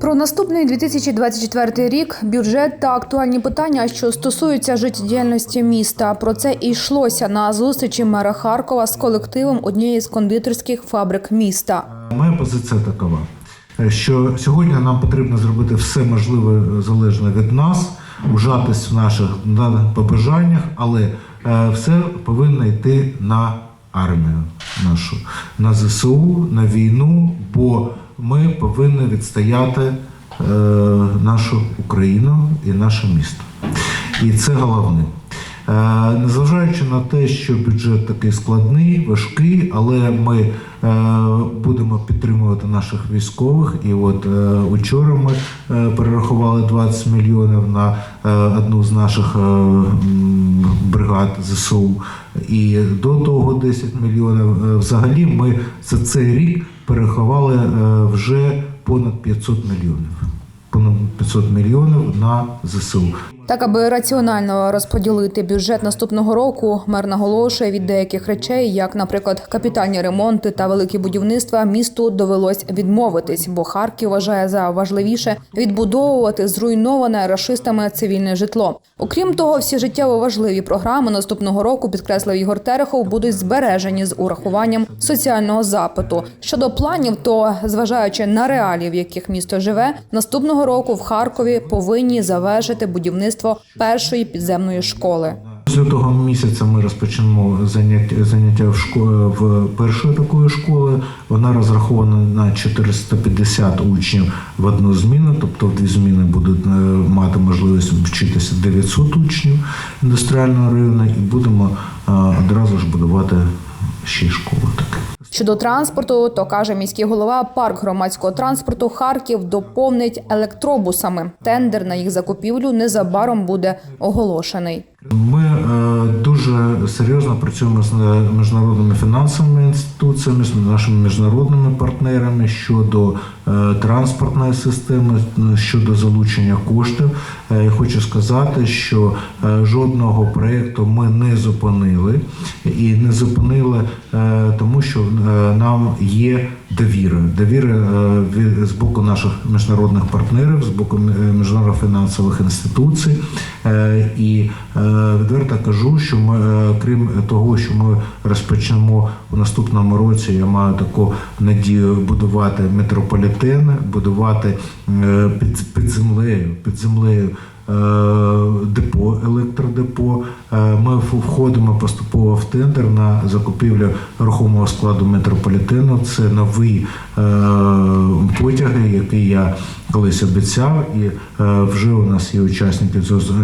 Про наступний 2024 рік, бюджет та актуальні питання, що стосуються життєдіяльності міста. Про це і йшлося на зустрічі мера Харкова з колективом однієї з кондитерських фабрик міста. Моя позиція такова, що сьогодні нам потрібно зробити все можливе залежне від нас, ужатись в наших побажаннях, але е, все повинно йти на армію нашу, на ЗСУ, на війну, бо ми повинні відстояти е, нашу Україну і наше місто. І це головне. Е, Незважаючи на те, що бюджет такий складний, важкий, але ми е, будемо підтримувати наших військових. І от учора ми перерахували 20 мільйонів на одну з наших бригад ЗСУ. І до того 10 мільйонів. Взагалі ми за цей рік перерахували е, вже понад 500 мільйонів. Понад 500 мільйонів на ЗСУ. Так, аби раціонально розподілити бюджет наступного року, мер наголошує від деяких речей, як, наприклад, капітальні ремонти та великі будівництва, місту довелось відмовитись, бо Харків вважає за важливіше відбудовувати зруйноване рашистами цивільне житло. Окрім того, всі життєво важливі програми наступного року, підкреслив Ігор Терехов, будуть збережені з урахуванням соціального запиту. Щодо планів, то зважаючи на реалії, в яких місто живе, наступного року в Харкові повинні завершити будівництво першої підземної школи. З лютого місяця ми розпочнемо заняття, заняття в школі в першої такої школи. Вона розрахована на 450 учнів в одну зміну, тобто дві зміни будуть е, мати можливість вчитися 900 учнів індустріального району, і будемо е, одразу ж будувати ще таке. Щодо транспорту, то каже міський голова, парк громадського транспорту Харків доповнить електробусами. Тендер на їх закупівлю незабаром буде оголошений. Ми е, дуже серйозно працюємо з е, міжнародними фінансовими інституціями, з нашими міжнародними партнерами щодо е, транспортної системи, щодо залучення коштів. Я хочу сказати, що жодного проєкту ми не зупинили і не зупинили, тому що нам є довіра. Довіра з боку наших міжнародних партнерів, з боку міжнародних фінансових інституцій. І відверто кажу, що ми, е, крім того, що ми розпочнемо у наступному році, я маю таку надію будувати метрополітени, будувати е, під, під землею, під землею. е, Депо, електродепо. Ми входимо поступово в тендер на закупівлю рухомого складу метрополітену. Це нові потяги, які я колись обіцяв, і вже у нас є учасники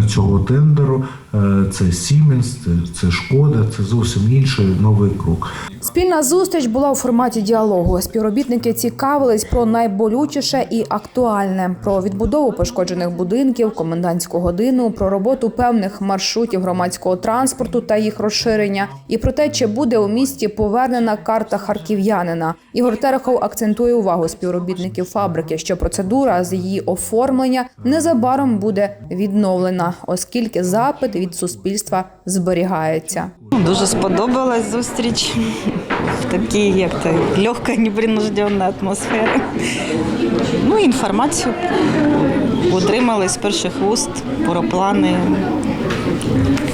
цього тендеру. Е, Це це, це Шкода, це зовсім інший новий крок. Спільна зустріч була у форматі діалогу. Співробітники цікавились про найболючіше і актуальне: про відбудову пошкоджених будинків, комендантську годину, про роботу певних маршрутів громадського транспорту та їх розширення, і про те, чи буде у місті повернена карта харків'янина. Ігор Терехов акцентує увагу співробітників фабрики, що процедура з її оформлення незабаром буде відновлена, оскільки запит від суспільства зберігається. Дуже сподобалась зустріч в такій, як то легка, непринужденна атмосфера. Ну, інформацію отримали з перших вуст про плани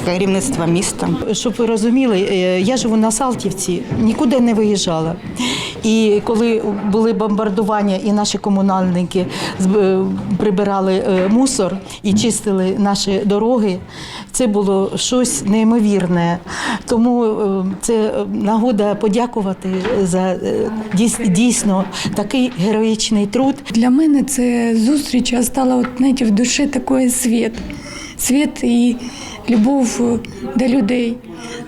керівництва міста. Щоб ви розуміли, е, я живу на Салтівці, нікуди не виїжджала. І коли були бомбардування, і наші комунальники е, прибирали е, мусор і чистили наші дороги, це було щось неймовірне. Тому е, це нагода подякувати за дійсно такий героїчний труд. Для мене це зустріч стала от, знаєте, в душі такий світ. Світ і любов до людей,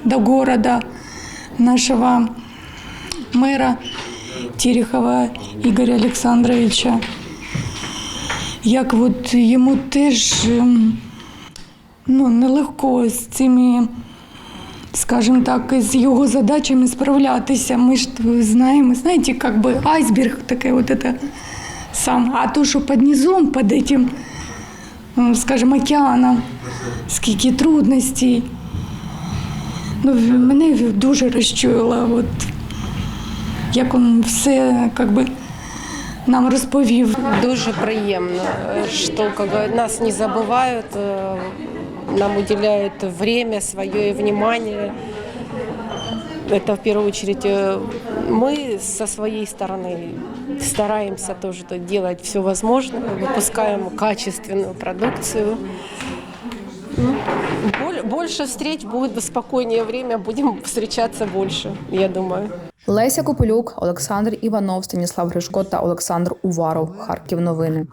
до города, нашого мера Терехова Ігоря Олександровича. Як от йому теж ем, ну, нелегко з цими, скажімо так, з його задачами справлятися. Ми ж знаємо, знаєте, як би айсберг таке от это сам. А то, що під низом, під этим, скажімо, океаном, скільки трудностей. Ну, мене дуже розчуяло, от, як він все как би, нам розповів. Дуже приємно, е, що как говорят, нас не забувають, е, нам уделяют время, свое и внимание. Это в первую очередь э, мы со своей стороны стараемся тоже тут делать все возможное, выпускаем качественную продукцию. Ну, боль- Больше встреч будет спокойнее время, будем встречаться больше, я думаю. Леся Копилюк, Олександр Іванов, Станіслав Гришко та Олександр Уваров. Харків новини.